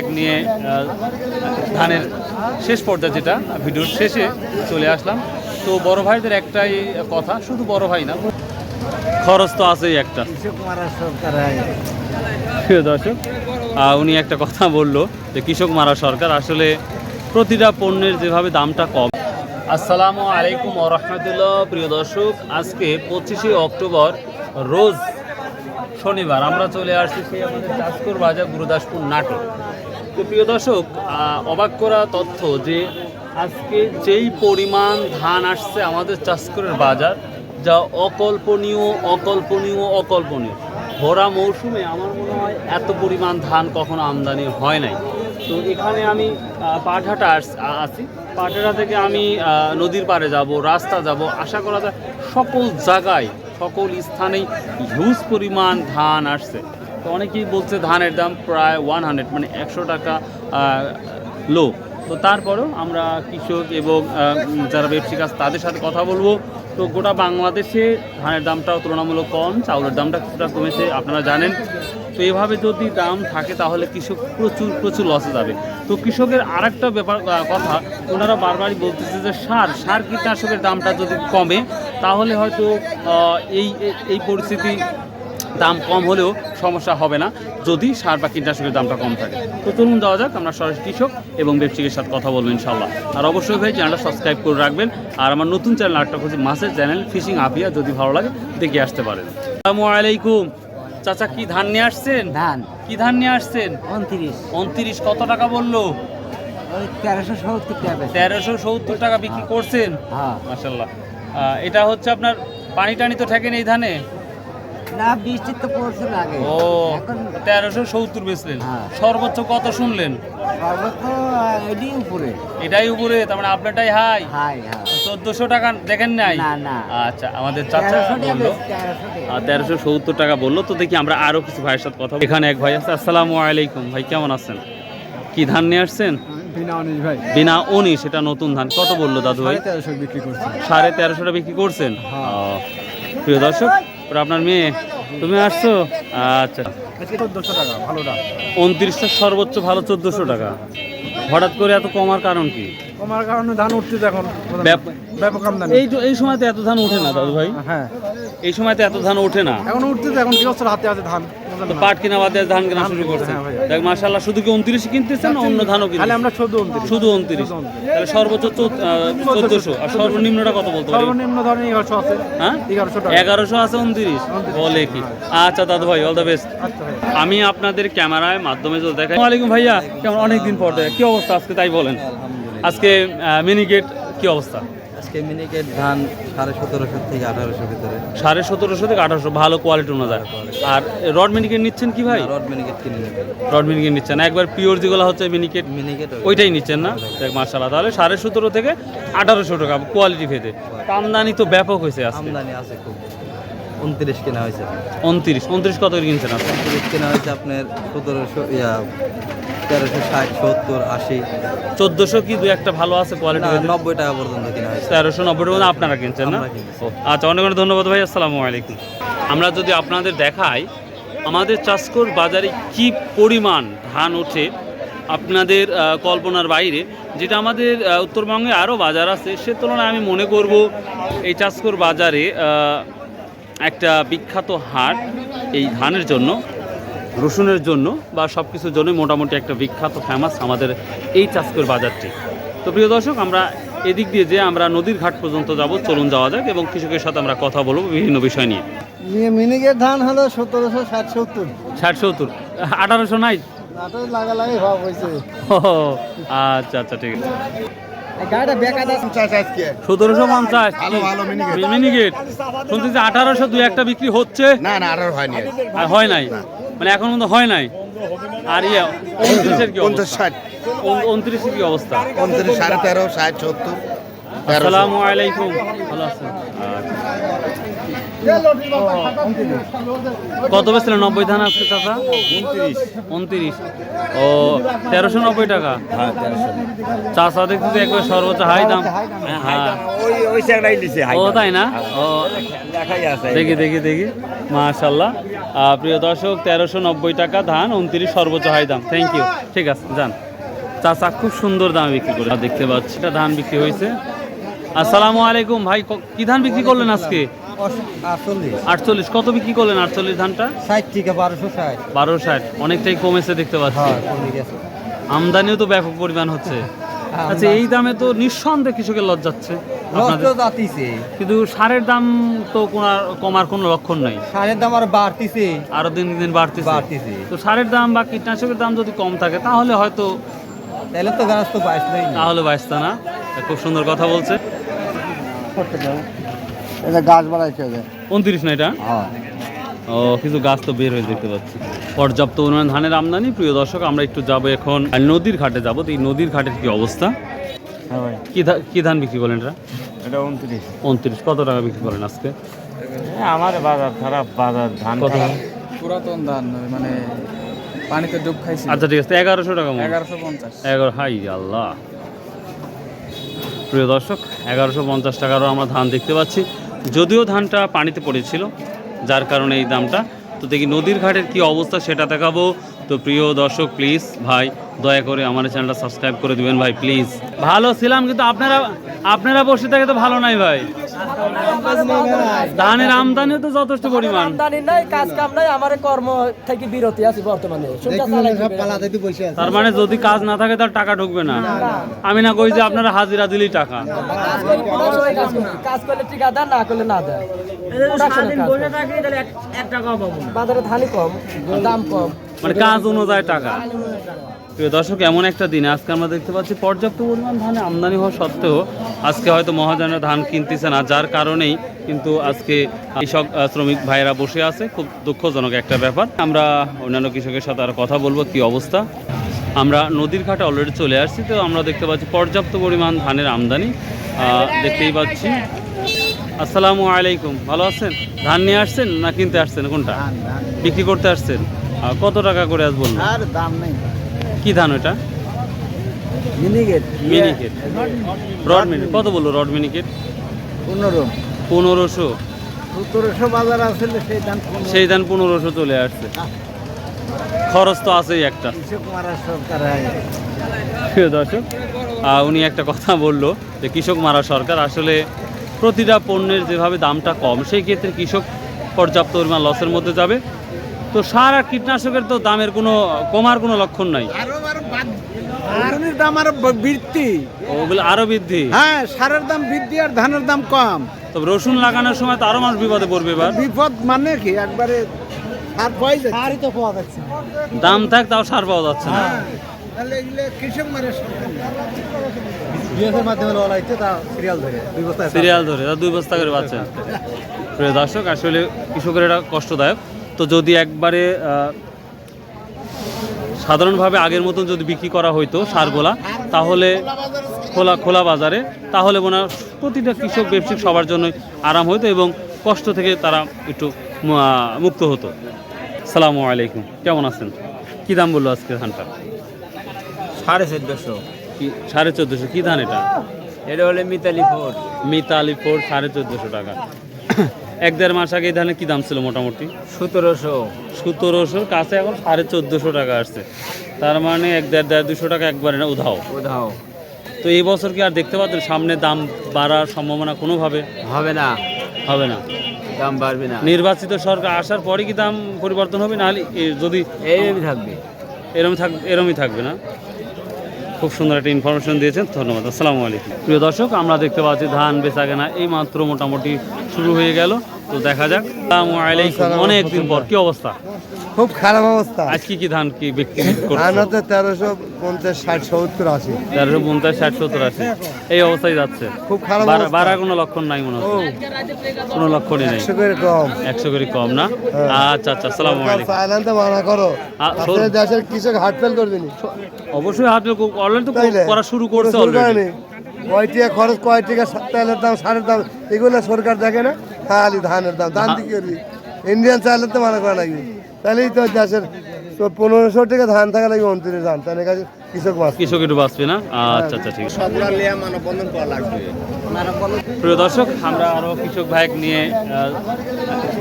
এক নিয়ে ধানের শেষ পর্যায়ে যেটা, ভিডিওর শেষে চলে আসলাম। তো বড় ভাইদের একটাই কথা, শুধু বড় ভাই না। খরচ তো আছেই একটা। প্রিয় দর্শক উনি একটা কথা বলল যে কৃষক মারা সরকার আসলে প্রতিটা পণ্যের যেভাবে দামটা কম। আসসালামু আলাইকুম রহমতুল্লাহ, প্রিয় দর্শক, আজকে পঁচিশে অক্টোবর, রোজ শনিবার আমরা চলে আসছি সেই আমাদের চাষকর বাজার, গুরুদাসপুর নাটক। প্রিয় দর্শক অবাক করা তথ্য যে আজকে যেই পরিমাণ ধান আসছে আমাদের চাষকরের বাজার, যা অকল্পনীয় অকল্পনীয় অকল্পনীয়। ভরা মৌসুমে আমার মনে হয় এত পরিমাণ ধান কখনো আমদানি হয় নাই। তো এখানে আমি পাঠাটা আস- পাটহাটা থেকে আমি নদীর পাড়ে যাব, রাস্তা যাব। আশা করা যায় সকল জায়গায়, সকল স্থানেই হিউজ পরিমাণ ধান আসছে। তো অনেকেই বলছে ধানের দাম প্রায় ওয়ান হান্ড্রেড মানে একশো টাকা লো তো তারপরেও আমরা কৃষক এবং যারা ব্যবসায়িক কাজ তাদের সাথে কথা বলব। তো গোটা বাংলাদেশে ধানের দামটাও তুলনামূলক কম, চাউলের দামটা কিছুটা কমেছে, আপনারা জানেন। তো এভাবে যদি দাম থাকে, তাহলে কৃষক প্রচুর প্রচুর লসে যাবে। তো কৃষকের আর একটা ব্যাপার কথা, ওনারা বারবারই বলতেছে যে সার সার কীটনাশকের দামটা যদি কমে, তাহলে হয়তো এই- এই পরিস্থিতি দাম কম হলেও সমস্যা হবে না। যদি সার বা কীটনাশকের দামটা কম থাকে। তো চলুন দেওয়া যাক আমরা সরাসরি কৃষক এবং ব্যবসায়ীর সাথে কথা বলব ইনশাল্লাহ আর অবশ্যই ভাই চ্যানেলটা সাবস্ক্রাইব করে রাখবেন। আর আমার নতুন চ্যানেল একটা হচ্ছে মাছের চ্যানেল ফিশিং আপিয়া যদি ভালো লাগে দেখে আসতে পারেন। আসসালামু আলাইকুম। চাচা কি ধান নিয়ে আসছেন? ধান। কি ধান নিয়ে আসছেন? উনত্রিশ। উনত্রিশ কত টাকা বলল? তেরোশো সত্তর টাকা বিক্রি করছেন? হ্যাঁ। মাসাল্লাহ এটা হচ্ছে আপনার পানি টানি তো ঠেকেন এই ধানে? না বৃষ্টি তো পড়ছিল আগে। ও তেরোশো সত্তর বেচলেন। হ্যাঁ। সর্বোচ্চ কত শুনলেন? সর্বোচ্চ এডি উপরে। এটাই উপরে তার মানে আপনারটাই হাই। হাই হ্যাঁ। চোদ্দশো টাকা দেখেন নাই? না, না। আচ্ছা আমাদের চাচা বলল। তেরোশো সত্তর টাকা বলল তো দেখি আমরা আরও কিছু ভাইয়ের সাথে কথা এখানে এক ভাই আছে আসসালামু আলাইকুম। ভাই কেমন আছেন? কি ধান নিয়ে আসছেন? বিনা অনিশ ভাই। উনিশ এটা নতুন ধান। কত বলল দাদু ভাই? সাড়ে তেরোশোটা বিক্রি করছেন? হ্যাঁ। প্রিয় দর্শক ওরা আপনার মেয়ে? তুমি আসছো? আচ্ছা। চোদ্দোশো টাকা ভালোটা। উনত্রিশটা সর্বোচ্চ ভালো চোদ্দোশো টাকা। হঠাৎ করে এত কমার কারণ কি? কমার কারণে ধান উঠছে এখন। ব্যাপক আমদানি। এই এই সময় তো এত ধান উঠে না দাদু ভাই হ্যাঁ। এই সময় তো এত ধান ওঠে না। এখন উঠছে এখন গৃহস্থর হাতে আছে ধান। তো পাট কিনা বাদে ধান কেনা শুরু করছে। দেখ মাশাল্লাহ শুধু কি উনত্রিশ কিনতেছেন না অন্য ধানও তাহলে আমরা উনত্রিশ। শুধু উনত্রিশ। শুধু 29 তাহলে সর্বোচ্চ চোদ্দশো। আর সর্বনিম্নটা কত বলতে পারি? সর্বনিম্ন ধরেন এগারোশো আছে। হ্যাঁ? এগারোশো এগারোশো আছে উনত্রিশ? বলে কি? আচ্ছা দাদু ভাই অল দ্য বেস্ট আমি আপনাদের ক্যামেরায় মাধ্যমে যদি দেখাই ওয়ালাইকুম ভাইয়া। কেমন? অনেকদিন পর দেখা। কি অবস্থা আজকে তাই বলেন? আজকে মিনি গেট কি অবস্থা? আজকে মিনিকেট ধান সাড়ে সতেরোশো থেকে আঠারোশো ভিতরে। সাড়ে সতেরোশো থেকে আঠারোশো ভালো কোয়ালিটি অনুযায়ী আর রড মিনিকেট নিচ্ছেন কি ভাই? রড মিনিকেট কিনে নেবে রড মিনিকেট নিচ্ছেন একবার পিওর যেগুলো হচ্ছে মিনিকেট মিনিকেট ওইটাই নিচ্ছেন না? মার্শাল্লাহ তাহলে সাড়ে সতেরো থেকে আঠারোশো টাকা কোয়ালিটি ভেদে। আমদানি তো ব্যাপক হয়েছে আমদানি আছে খুব। উনত্রিশ কেনা হয়েছে। উনত্রিশ উনত্রিশ কত করে কিনছেন আপনি? উনত্রিশ কেনা হয়েছে আপনার সতেরোশো ইয়া তেরোশো ষাট সত্তর আশি। চোদ্দোশো কি দু একটা ভালো আছে কোয়ালিটি নব্বই টাকা পর্যন্ত কেনা তেরোশো নব্বই টাকা আপনারা কিনছেন না? আচ্ছা অনেক অনেক ধন্যবাদ ভাই আসসালামু আলাইকুম। আমরা যদি আপনাদের দেখাই আমাদের চাষকর বাজারে কি পরিমাণ ধান ওঠে আপনাদের কল্পনার বাইরে যেটা আমাদের উত্তরবঙ্গে আরও বাজার আছে সে তুলনায় আমি মনে করব এই চাষকর বাজারে একটা বিখ্যাত হাট এই ধানের জন্য। রসুনের জন্য বা সব কিছুর জন্য মোটামুটি একটা বিখ্যাত ফেমাস আমাদের এই চাষকর বাজারটি। তো প্রিয় দর্শক আমরা এদিক দিয়ে যে আমরা নদীর ঘাট পর্যন্ত যাব চলুন যাওয়া যাক এবং কৃষকের সাথে আমরা কথা বলব বিভিন্ন বিষয় নিয়ে। মিনিকেট ধান হলো সতেরোশো ষাট সত্তর। ষাট সত্তর? আঠারোশো নাই? আচ্ছা আচ্ছা ঠিক আছে। সতেরোশো পঞ্চাশ? ভালো, ভালো miniget। মিনিগেট শুনতেছি আঠারোশো দু একটা বিক্রি হচ্ছে। না না আর হয়নি আর। আর হয় নাই? মানে এখন পর্যন্ত হয় নাই? আর ইয়ে উনত্রিশের কি উনত্রিশ অবস্থা? ষাট। উনত্রিশের কি অবস্থা? উনত্রিশ সাড়ে তেরো ষাট সত্তর আসসালামু আলাইকুম। ভালো আছেন? কত বেচলেন নব্বই ধান আজকে চাচা? উনত্রিশ। উনত্রিশ। ও তেরোশো নব্বই টাকা? হ্যাঁ তেরোশো। চাচা দেখতেছি একবার সর্বোচ্চ হাই দাম। হ্যাঁ লিছে ও তাই না? ও দেখি দেখি দেখি। মাশাল্লাহ প্রিয় দর্শক তেরোশো নব্বই টাকা ধান উনত্রিশ সর্বোচ্চ হাই দাম। থ্যাংক ইউ ঠিক আছে যান। চাচা খুব সুন্দর দামে বিক্রি করে দেখতে পাচ্ছি। এটা ধান বিক্রি হয়েছে। আসসালামু আলাইকুম। ভাই কি ধান বিক্রি করলেন আজকে? আটচল্লিশ। কত বিক্রি করলেন আটচল্লিশ ধানটা? ষাট থেকে বারোশো ষাট। বারো ষাট। অনেকটাই কমেছে দেখতে পাচ্ছি। হ্যাঁ কমে আমদানিও তো ব্যাপক পরিমাণ হচ্ছে। আচ্ছা এই দামে তো নিঃসন্দেহে কৃষকের লজ্জাচ্ছে আপনাদের কিন্তু সারের দাম তো কমার কোনো লক্ষণ নাই। সারের দাম আর বাড়তিছে। আরও দিন দিন বাড়তেছে। বাড়তিছে। তো সারের দাম বা কীটনাশকের দাম যদি কম থাকে তাহলে হয়তো তাহলে তো গাছ তো বাইশ নেই তাহলে বাঁচতা না। খুব সুন্দর কথা বলছে। এটা গাছ বাড়াইছে উনত্রিশ না এটা? হ্যাঁ। ও কিছু গাছ তো বের হয়ে দেখতে পাচ্ছি। পর্যাপ্ত উন্নয়ন ধানের আমদানি। প্রিয় দর্শক আমরা একটু যাব এখন আর নদীর ঘাটে যাব। তো এই নদীর ঘাটের কি অবস্থা? হ্যাঁ কি কি ধান বিক্রি করলেন এটা এটা উনত্রিশ। উনত্রিশ কত টাকা বিক্রি করেন আজকে? আমার বাজার খারাপ বাজার ধান কত? পুরাতন ধান মানে পানিতে ডুব খাইছি। আচ্ছা ঠিক আছে এগারোশো টাকা এগারোশো পঞ্চাশ। এগারো হাই আল্লাহ। প্রিয় দর্শক এগারোশো পঞ্চাশ টাকারও আমরা ধান দেখতে পাচ্ছি। যদিও ধানটা পানিতে পড়েছিল, যার কারণে এই দামটা। তো দেখি নদীর ঘাটের কি অবস্থা সেটা দেখাবো। তো প্রিয় দর্শক প্লিজ ভাই, দয়া করে আমার চ্যানেলটা সাবস্ক্রাইব করে দিবেন ভাই প্লিজ ভালো ছিলাম, কিন্তু আপনারা আপনারা বসে থাকে তো ভালো নাই ভাই। ধানের আমদানিও তো যথেষ্ট পরিমাণ। আমদানি নাই কাজ কাম নাই আমার কর্ম থেকে বিরতি আছি বর্তমানে। তার মানে যদি কাজ না থাকে তার টাকা ঢুকবে না। আমি না কই যে আপনারা হাজিরা দিলেই টাকা। কাজ করলে ঠিকা দেয় না করলে না দেয়। বাজারে ধানই কম দাম কম। মানে কাজ অনুযায়ী টাকা। প্রিয় দর্শক এমন একটা দিনে আজকে আমরা দেখতে পাচ্ছি পর্যাপ্ত পরিমাণ ধানে আমদানি হওয়া সত্ত্বেও আজকে হয়তো মহাজনের ধান কিনতেছে না যার কারণেই কিন্তু আজকে কৃষক শ্রমিক ভাইয়েরা বসে আছে। খুব দুঃখজনক একটা ব্যাপার। আমরা অন্যান্য কৃষকের সাথে আর কথা বলব কি অবস্থা? আমরা নদীর ঘাটে অলরেডি চলে আসছি তো আমরা দেখতে পাচ্ছি পর্যাপ্ত পরিমাণ ধানের আমদানি। আহ, দেখতেই পাচ্ছি। আসসালামু আলাইকুম ভালো আছেন? ধান নিয়ে আসছেন না কিনতে আসছেন? কোনটা? বিক্রি করতে আসছেন? কত টাকা করে আজ বলুন আর দাম নেই। কি ধান ওটা? মিনিকেট মিনিকেট রড মিনিট কত বলল রড মিনিকেট পনেরো। পনেরোশো। সতেরোশো বাজার আসলে সেই ধান পনেরোশো চলে আসছে। খরচ তো আছেই একটা। প্রিয় দর্শক উনি একটা কথা বলল যে কৃষক মারা সরকার আসলে প্রতিটা পণ্যের যেভাবে দামটা কম সেই ক্ষেত্রে কৃষক পর্যাপ্ত পরিমাণ লসের মধ্যে যাবে। তো সার আর কীটনাশকের তো দামের কোনো কমার কোনো লক্ষণ নাই। ধানের দাম আরও বৃদ্ধি। ওগুলো আরও বৃদ্ধি? হ্যাঁ সারের দাম বৃদ্ধি আর ধানের দাম কম। তবে রসুন লাগানোর সময় তো আরও মানুষ বিপদে পড়বে এবার। বিপদ মানে কি? একবারে সার পাই যাচ্ছে। সারই তো পাওয়া যাচ্ছে। দাম থাক তাও সার পাওয়া যাচ্ছে না। তাহলে এগুলো কৃষক মারা সরকার বিএসের মাধ্যমে লওয়া লাগছে তা সিরিয়াল ধরে দুই বস্তা সিরিয়াল ধরে তা দুই বস্তা করে পাচ্ছেন প্রিয় দর্শক আসলে কৃষকের এটা কষ্টদায়ক। তো যদি একবারে সাধারণভাবে আগের মতন যদি বিক্রি করা হইতো সারগোলা তাহলে খোলা খোলা বাজারে তাহলে মনে হয় প্রতিটা কৃষক ব্যবসায়িক সবার জন্য আরাম হতো এবং কষ্ট থেকে তারা একটু মুক্ত হতো। সালামু আলাইকুম। কেমন আছেন? কি দাম বলল আজকে ধানটা? সাড়ে চোদ্দশো। কি সাড়ে চোদ্দোশো? কী ধান এটা? এটা হলে মিতালি ফোর। মিতালি ফোর সাড়ে চোদ্দোশো টাকা। এক দেড় মাস আগে এই ধানের কি দাম ছিল মোটামুটি? সতেরোশো। সতেরোশোর কাছে এখন সাড়ে চোদ্দোশো টাকা আসছে। তার মানে এক দেড় দেড় দুশো টাকা একবারে না উধাও। উধাও। তো এই বছর কি আর দেখতে পাচ্ছেন? সামনে দাম বাড়ার সম্ভাবনা কোনোভাবে? হবে না। হবে না। দাম বাড়বে না। নির্বাচিত সরকার আসার পরে কি দাম পরিবর্তন হবে? এ- যদি এইভাবে থাকবে। এরম থাক এরমই থাকবে না? খুব সুন্দর একটা ইনফরমেশন দিয়েছেন, ধন্যবাদ, আসসালামু আলাইকুম। প্রিয় দর্শক, আমরা দেখতে পাচ্ছি ধান বেচা কেনা এই মাত্র মোটামুটি শুরু হয়ে গেল। তো দেখা যাক। আসসালামু আলাইকুম। অনেক দিন পর। কি অবস্থা? খুব খারাপ অবস্থা। আজ কি ধান কি বিক্রি ধান হচ্ছে তেরোশো পঞ্চাশ ষাট সত্তর আশি। তেরোশো পঞ্চাশ ষাট সত্তর আছে এই অবস্থায় যাচ্ছে। খুব খারাপ বাড়া- বাড়ার কোনো লক্ষণ নাই মনে হচ্ছে? কোনো লক্ষণই নেই? একশো করে কম। একশো করে কম না? আচ্ছা আচ্ছা আসসালামু আলাইকুম। চাইলান্তে মানা করো। দেশের কৃষক হাট ফেল করবে অবশ্যই হাতে অলরেডি তো করা শুরু করছে অলরেডি। কয় টাকা খরচ কয় টাকা তেলের দাম সারের দাম এগুলো সরকার দেখে না? খালি ধানের দাম। ধান দিকে করবি ইন্ডিয়ান চাইলে তো মানা করা লাগবে। তাহলেই তো দেশের তো পনেরোশো টাকা ধান থাকা লাগে উনত্রিশ ধান। তাহলে কাছে কৃষক মাছ কৃষক একটু বাঁচবে না? আচ্ছা আচ্ছা ঠিক আছে। মানববন্ধন করা লাগবে। প্রিয় দর্শক আমরা আরও কৃষক ভাইক নিয়ে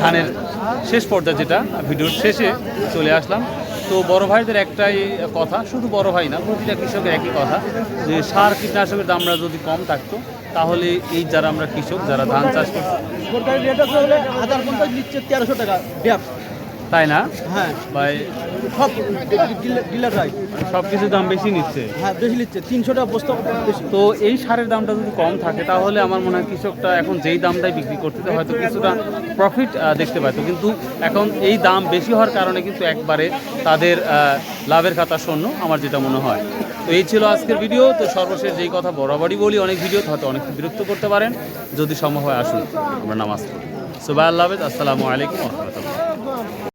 ধানের শেষ পর্যায়ে যেটা ভিডিওর শেষে চলে আসলাম। তো বড় ভাইদের একটাই কথা, শুধু বড় ভাই না, প্রতিটা কৃষকের একই কথা, যে সার কীটনাশকের দামরা যদি কম থাকতো, তাহলে এই যারা আমরা কৃষক, যারা ধান চাষ করছি তেরোশো টাকা তাই না? হ্যাঁ। ভাই সব সব দাম বেশি নিচ্ছে? হ্যাঁ বেশি নিচ্ছে। তিনশো টাকা বস্তা তো এই সারের দামটা যদি কম থাকে তাহলে আমার মনে হয় কৃষকটা এখন যেই দামটাই বিক্রি করতে হয়তো কিছুটা প্রফিট দেখতে পাইতো কিন্তু এখন এই দাম বেশি হওয়ার কারণে কিন্তু একবারে তাদের লাভের খাতা শূন্য আমার যেটা মনে হয়। তো এই ছিল আজকের ভিডিও তো সর্বশেষ যেই কথা বরাবরই বলি অনেক ভিডিও হয়তো অনেক বিরক্ত করতে পারেন। যদি সম্ভব হয় আসুন আমরা নামাজ পড়ি। সুবাহ আল্লাহ আসসালামু আলাইকুম রহমতুল্লাহ।